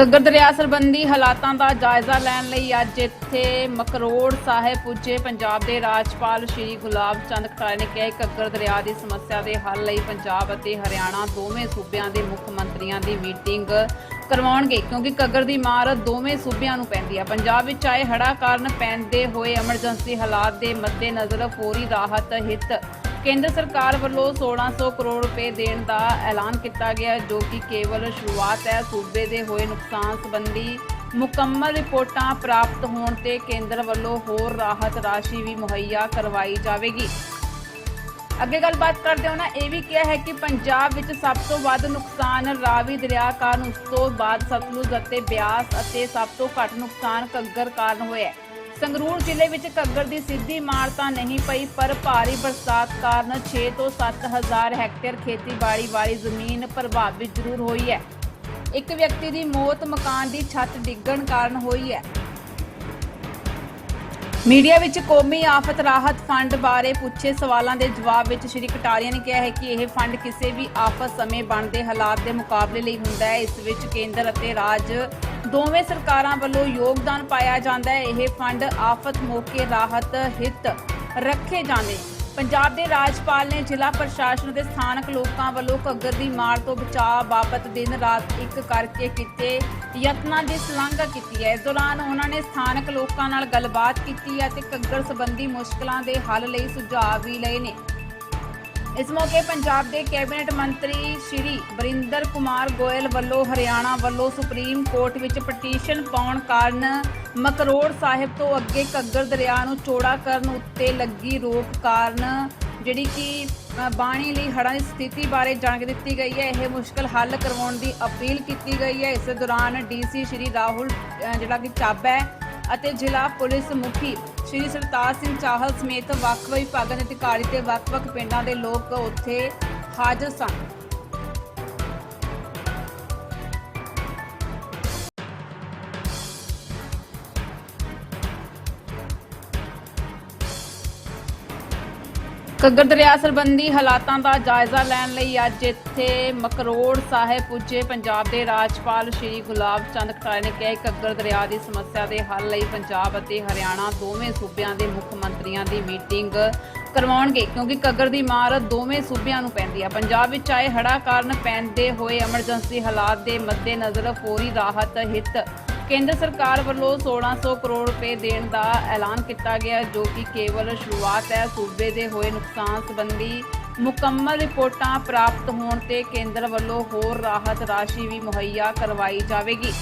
ਘੱਗਰ ਦਰਿਆ ਸੰਬੰਧੀ ਹਾਲਾਤਾਂ ਦਾ ਜਾਇਜ਼ਾ ਲੈਣ ਲਈ ਅੱਜ ਇੱਥੇ ਮਕਰੋੜ ਸਾਹਿਬ ਪੁੱਜੇ। ਪੰਜਾਬ ਦੇ ਰਾਜਪਾਲ ਸ਼੍ਰੀ ਗੁਲਾਬ ਚੰਦ ਖਟਾਲੇ ਨੇ ਕਿਹਾ ਕਿ ਘੱਗਰ ਦਰਿਆ ਦੀ ਸਮੱਸਿਆ ਦੇ ਹੱਲ ਲਈ ਪੰਜਾਬ ਅਤੇ ਹਰਿਆਣਾ ਦੋਵੇਂ ਸੂਬਿਆਂ ਦੇ ਮੁੱਖ ਮੰਤਰੀਆਂ ਦੀ ਮੀਟਿੰਗ ਕਰਵਾਉਣਗੇ, ਕਿਉਂਕਿ ਘੱਗਰ ਦੀ ਮਾਰ ਦੋਵੇਂ ਸੂਬਿਆਂ ਨੂੰ ਪੈਂਦੀ ਹੈ ਪੰਜਾਬ ਵਿੱਚ ਆਏ ਹੜ੍ਹਾਂ ਕਾਰਨ ਪੈਂਦੇ ਹੋਏ ਐਮਰਜੈਂਸੀ ਹਾਲਾਤ ਦੇ ਮੱਦੇਨਜ਼ਰ ਫੌਰੀ ਰਾਹਤ ਹਿੱਤ ਕੇਂਦਰ ਸਰਕਾਰ ਵੱਲੋਂ 1600 ਕਰੋੜ ਰੁਪਏ ਦੇਣ ਦਾ ਐਲਾਨ ਕੀਤਾ ਗਿਆ, ਜੋ ਕਿ ਕੇਵਲ ਸ਼ੁਰੂਆਤ ਹੈ। ਸੂਬੇ ਦੇ ਹੋਏ ਨੁਕਸਾਨ ਸੰਬੰਧੀ ਮੁਕੰਮਲ ਰਿਪੋਰਟਾਂ ਪ੍ਰਾਪਤ ਹੋਣ ਤੇ ਕੇਂਦਰ ਵੱਲੋਂ ਹੋਰ ਰਾਹਤ ਰਾਸ਼ੀ ਵੀ ਮੁਹੱਈਆ ਕਰਵਾਈ ਜਾਵੇਗੀ। ਅੱਗੇ ਗੱਲਬਾਤ ਕਰਦੇ ਹਾਂ। ਨਾ ਇਹ ਵੀ ਕਿਹਾ ਹੈ ਕਿ ਪੰਜਾਬ ਵਿੱਚ ਸਭ ਤੋਂ ਵੱਧ ਨੁਕਸਾਨ ਰਾਵੀ ਦਰਿਆ ਕਾਰਨ, ਉਸ ਤੋਂ ਬਾਅਦ ਸਤਲੁਜ ਅਤੇ ਬਿਆਸ ਅਤੇ ਸਭ ਤੋਂ ਘੱਟ ਨੁਕਸਾਨ ਘੱਗਰ ਕਾਰਨ ਹੋਇਆ ਹੈ। ਸੰਗਰੂਰ ਜ਼ਿਲ੍ਹੇ ਵਿੱਚ ਘੱਗਰ ਦੀ ਸਿੱਧੀ ਮਾਰ ਤਾਂ ਨਹੀਂ ਪਈ, ਪਰ ਭਾਰੀ ਬਰਸਾਤ ਕਾਰਨ 6 ਤੋਂ 7000 ਹੈਕਟੇਅਰ ਖੇਤੀਬਾੜੀ ਵਾਲੀ ਜ਼ਮੀਨ ਪ੍ਰਭਾਵਿਤ ਜ਼ਰੂਰ ਹੋਈ ਹੈ। ਇੱਕ ਵਿਅਕਤੀ ਦੀ ਮੌਤ ਮਕਾਨ ਦੀ ਛੱਤ ਡਿੱਗਣ ਕਾਰਨ ਹੋਈ ਹੈ। ਮੀਡੀਆ ਵਿੱਚ ਕੌਮੀ ਆਫਤ ਰਾਹਤ ਫੰਡ ਬਾਰੇ ਪੁੱਛੇ ਸਵਾਲਾਂ ਦੇ ਜਵਾਬ ਵਿੱਚ ਸ਼੍ਰੀ ਕਟਾਰੀਆ ਨੇ ਕਿਹਾ ਹੈ ਕਿ ਇਹ ਫੰਡ ਕਿਸੇ ਵੀ ਆਫਤ ਸਮੇਂ ਬਣਦੇ ਹਾਲਾਤ ਦੇ ਮੁਕਾਬਲੇ ਲਈ ਹੁੰਦਾ ਹੈ। ਇਸ ਵਿੱਚ ਕੇਂਦਰ ਅਤੇ ਰਾਜ ਦੋਵੇਂ ਸਰਕਾਰਾਂ ਵੱਲੋਂ ਯੋਗਦਾਨ ਪਾਇਆ ਜਾਂਦਾ ਹੈ। ਇਹ ਫੰਡ ਆਫਤ ਮੌਕੇ ਰਾਹਤ ਹਿੱਤ ਰੱਖੇ ਜਾਂਦੇ ਪੰਜਾਬ ਦੇ ਰਾਜਪਾਲ ਨੇ ਜ਼ਿਲ੍ਹਾ ਪ੍ਰਸ਼ਾਸਨ ਦੇ ਸਥਾਨਕ ਲੋਕਾਂ ਵੱਲੋਂ ਘੱਗਰ ਦੀ ਮਾਰ ਤੋਂ ਬਚਾਅ ਬਾਬਤ ਦਿਨ ਰਾਤ ਇੱਕ ਕਰਕੇ ਕੀਤੇ ਯਤਨਾਂ ਦੀ ਸ਼ਲਾਘਾ ਕੀਤੀ ਹੈ। ਇਸ ਦੌਰਾਨ ਉਹਨਾਂ ਨੇ ਸਥਾਨਕ ਲੋਕਾਂ ਨਾਲ ਗੱਲਬਾਤ ਕੀਤੀ ਹੈ ਤੇ ਘੱਗਰ ਸੰਬੰਧੀ ਮੁਸ਼ਕਲਾਂ ਦੇ ਹੱਲ ਲਈ ਸੁਝਾਅ ਵੀ ਲਏ ਨੇ। ਇਸ ਮੌਕੇ ਪੰਜਾਬ ਦੇ ਕੈਬਨਿਟ ਮੰਤਰੀ ਸ਼੍ਰੀ ਬਰਿੰਦਰ ਕੁਮਾਰ ਗੋਇਲ ਵੱਲੋਂ ਹਰਿਆਣਾ ਵੱਲੋਂ ਸੁਪਰੀਮ ਕੋਰਟ ਵਿੱਚ ਪਟੀਸ਼ਨ ਪਾਉਣ ਕਾਰਨ ਮਕਰੋੜ ਸਾਹਿਬ ਤੋਂ ਅੱਗੇ ਘੱਗਰ ਦਰਿਆ ਨੂੰ ਚੌੜਾ ਕਰਨ ਉੱਤੇ ਲੱਗੀ ਰੋਕ ਕਾਰਨ ਜਿਹੜੀ ਕਿ ਬਾਣੀ ਲਈ ਹੜ੍ਹਾਂ ਦੀ ਸਥਿਤੀ ਬਾਰੇ ਜਾਣਕਾਰੀ ਦਿੱਤੀ ਗਈ ਹੈ। ਇਹ ਮੁਸ਼ਕਲ ਹੱਲ ਕਰਵਾਉਣ ਦੀ ਅਪੀਲ ਕੀਤੀ ਗਈ ਹੈ। ਇਸ ਦੌਰਾਨ ਡੀਸੀ ਸ਼੍ਰੀ ਰਾਹੁਲ ਜਿਹੜਾ ਕਿ ਚਾਬਾ ਹੈ ਅਤੇ ਜ਼ਿਲ੍ਹਾ ਪੁਲਿਸ ਮੁਖੀ ਸ਼੍ਰੀ ਸਰਤਾਜ ਸਿੰਘ ਚਾਹਲ ਸਮੇਤ ਵੱਖ-ਵੱਖ ਵਿਭਾਗਾਂ ਦੇ ਅਧਿਕਾਰੀ ਤੇ ਵੱਖ-ਵੱਖ ਪਿੰਡਾਂ ਦੇ ਲੋਕ ਉੱਥੇ ਹਾਜ਼ਰ ਸਨ। ਘੱਗਰ ਦਰਿਆ ਸੰਬੰਧੀ ਹਾਲਾਤਾਂ ਦਾ ਜਾਇਜ਼ਾ ਲੈਣ ਲਈ ਅੱਜ ਇੱਥੇ ਮਕਰੋੜ ਸਾਹਿਬ ਪੁੱਜੇ। ਪੰਜਾਬ ਦੇ ਰਾਜਪਾਲ ਸ਼੍ਰੀ ਗੁਲਾਬ ਚੰਦ ਖਟਾਲੇ ਨੇ ਕਿਹਾ ਕਿ ਘੱਗਰ ਦਰਿਆ ਦੀ ਸਮੱਸਿਆ ਦੇ ਹੱਲ ਲਈ ਪੰਜਾਬ ਅਤੇ ਹਰਿਆਣਾ ਦੋਵੇਂ ਸੂਬਿਆਂ ਦੇ ਮੁੱਖ ਮੰਤਰੀਆਂ ਦੀ ਮੀਟਿੰਗ ਕਰਵਾਉਣਗੇ, ਕਿਉਂਕਿ ਘੱਗਰ ਦੀ ਮਾਰ ਦੋਵੇਂ ਸੂਬਿਆਂ ਨੂੰ ਪੈਂਦੀ ਹੈ ਪੰਜਾਬ ਵਿੱਚ ਆਏ ਹੜ੍ਹਾਂ ਕਾਰਨ ਪੈਂਦੇ ਹੋਏ ਐਮਰਜੈਂਸੀ ਹਾਲਾਤ ਦੇ ਮੱਦੇਨਜ਼ਰ ਫੌਰੀ ਰਾਹਤ ਹਿੱਤ ਕੇਂਦਰ ਸਰਕਾਰ ਵੱਲੋਂ 1600 ਕਰੋੜ ਰੁਪਏ ਦੇਣ ਦਾ ਐਲਾਨ ਕੀਤਾ ਗਿਆ, ਜੋ ਕਿ ਕੇਵਲ ਸ਼ੁਰੂਆਤ ਹੈ। ਸੂਬੇ ਦੇ ਹੋਏ ਨੁਕਸਾਨ ਸੰਬੰਧੀ ਮੁਕੰਮਲ ਰਿਪੋਰਟਾਂ ਪ੍ਰਾਪਤ ਹੋਣ ਤੇ ਕੇਂਦਰ ਵੱਲੋਂ ਹੋਰ ਰਾਹਤ ਰਾਸ਼ੀ ਵੀ ਮੁਹੱਈਆ ਕਰਵਾਈ ਜਾਵੇਗੀ।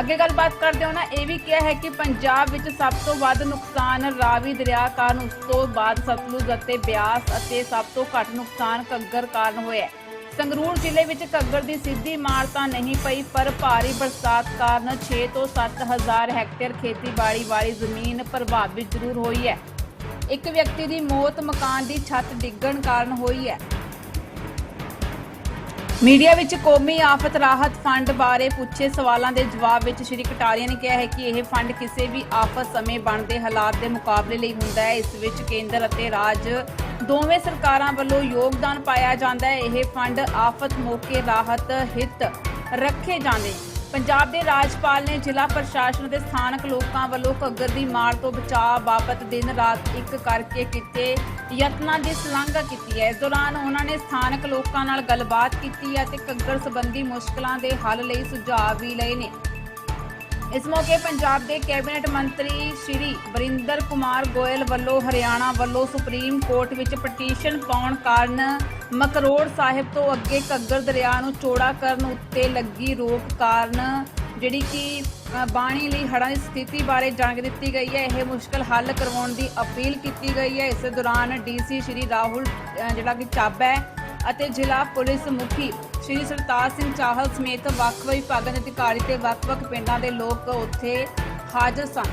ਅੱਗੇ ਗੱਲਬਾਤ ਕਰਦੇ ਹਾਂ। ਨਾ ਇਹ ਵੀ ਕਿਹਾ ਹੈ ਕਿ ਪੰਜਾਬ ਵਿੱਚ ਸਭ ਤੋਂ ਵੱਧ ਨੁਕਸਾਨ ਰਾਵੀ ਦਰਿਆ ਕਾਰਨ, ਉਸ ਤੋਂ ਬਾਅਦ ਸਤਲੁਜ ਅਤੇ ਬਿਆਸ ਅਤੇ ਸਭ ਤੋਂ ਘੱਟ ਨੁਕਸਾਨ ਘੱਗਰ ਕਾਰਨ ਹੋਇਆ ਹੈ। ਸੰਗਰੂਰ ਜ਼ਿਲ੍ਹੇ ਵਿੱਚ ਘੱਗਰ ਦੀ ਸਿੱਧੀ ਮਾਰ ਤਾਂ ਨਹੀਂ ਪਈ, ਪਰ ਭਾਰੀ ਬਰਸਾਤ ਕਾਰਨ 6 ਤੋਂ 7000 ਹੈਕਟੇਅਰ ਖੇਤੀਬਾੜੀ ਵਾਲੀ ਜ਼ਮੀਨ ਪ੍ਰਭਾਵਿਤ ਜ਼ਰੂਰ ਹੋਈ ਹੈ। ਇੱਕ ਵਿਅਕਤੀ ਦੀ ਮੌਤ ਮਕਾਨ ਦੀ ਛੱਤ ਡਿੱਗਣ ਕਾਰਨ ਹੋਈ ਹੈ। ਮੀਡੀਆ ਵਿੱਚ ਕੌਮੀ ਆਫਤ ਰਾਹਤ ਫੰਡ ਬਾਰੇ ਪੁੱਛੇ ਸਵਾਲਾਂ ਦੇ ਜਵਾਬ ਵਿੱਚ ਸ਼੍ਰੀ ਕਟਾਰੀਆ ਨੇ ਕਿਹਾ ਹੈ ਕਿ ਇਹ ਫੰਡ ਕਿਸੇ ਵੀ ਆਫਤ ਸਮੇਂ ਬਣਦੇ ਹਾਲਾਤ ਦੇ ਮੁਕਾਬਲੇ ਲਈ ਹੁੰਦਾ ਹੈ। ਇਸ ਵਿੱਚ ਕੇਂਦਰ ਅਤੇ ਰਾਜ ਦੋਵੇਂ ਸਰਕਾਰਾਂ ਵੱਲੋਂ ਯੋਗਦਾਨ ਪਾਇਆ ਜਾਂਦਾ ਹੈ। ਇਹ ਫੰਡ ਆਫਤ ਮੌਕੇ ਰਾਹਤ ਹਿੱਤ ਰੱਖੇ ਜਾਂਦੇ ਪੰਜਾਬ ਦੇ ਰਾਜਪਾਲ ਨੇ ਜ਼ਿਲ੍ਹਾ ਪ੍ਰਸ਼ਾਸਨ ਦੇ ਸਥਾਨਕ ਲੋਕਾਂ ਵੱਲੋਂ ਘੱਗਰ ਦੀ ਮਾਰ ਤੋਂ ਬਚਾਅ ਬਾਬਤ ਦਿਨ ਰਾਤ ਇੱਕ ਕਰਕੇ ਕੀਤੇ ਯਤਨਾਂ ਦੀ ਸ਼ਲਾਘਾ ਕੀਤੀ ਹੈ। ਇਸ ਦੌਰਾਨ ਉਹਨਾਂ ਨੇ ਸਥਾਨਕ ਲੋਕਾਂ ਨਾਲ ਗੱਲਬਾਤ ਕੀਤੀ ਹੈ ਤੇ ਘੱਗਰ ਸੰਬੰਧੀ ਮੁਸ਼ਕਲਾਂ ਦੇ ਹੱਲ ਲਈ ਸੁਝਾਅ ਵੀ ਲਏ ਨੇ। ਇਸ ਮੌਕੇ ਪੰਜਾਬ ਦੇ ਕੈਬਨਿਟ ਮੰਤਰੀ ਸ਼੍ਰੀ ਬਰਿੰਦਰ ਕੁਮਾਰ ਗੋਇਲ ਵੱਲੋਂ ਹਰਿਆਣਾ ਵੱਲੋਂ ਸੁਪਰੀਮ ਕੋਰਟ ਵਿੱਚ ਪਟੀਸ਼ਨ ਪਾਉਣ ਕਾਰਨ ਮਕਰੋੜ ਸਾਹਿਬ ਤੋਂ ਅੱਗੇ ਘੱਗਰ ਦਰਿਆ ਨੂੰ ਚੌੜਾ ਕਰਨ ਉੱਤੇ ਲੱਗੀ ਰੋਕ ਕਾਰਨ ਜਿਹੜੀ ਕਿ ਬਾਣੀ ਲਈ ਹੜ੍ਹਾਂ ਦੀ ਸਥਿਤੀ ਬਾਰੇ ਜਾਣਕਾਰੀ ਦਿੱਤੀ ਗਈ ਹੈ। ਇਹ ਮੁਸ਼ਕਲ ਹੱਲ ਕਰਵਾਉਣ ਦੀ ਅਪੀਲ ਕੀਤੀ ਗਈ ਹੈ। ਇਸ ਦੌਰਾਨ ਡੀਸੀ ਸ਼੍ਰੀ ਰਾਹੁਲ ਜਿਹੜਾ ਕਿ ਚਾਬਾ ਹੈ ਅਤੇ ਜ਼ਿਲ੍ਹਾ ਪੁਲਿਸ ਮੁਖੀ ਸ਼੍ਰੀ ਸਰਤਾਜ ਸਿੰਘ ਚਾਹਲ ਸਮੇਤ ਵੱਖ-ਵੱਖ ਵਿਭਾਗਾਂ ਦੇ ਅਧਿਕਾਰੀ ਤੇ ਵੱਖ-ਵੱਖ ਪਿੰਡਾਂ ਦੇ ਲੋਕ ਉੱਥੇ ਹਾਜ਼ਰ ਸਨ।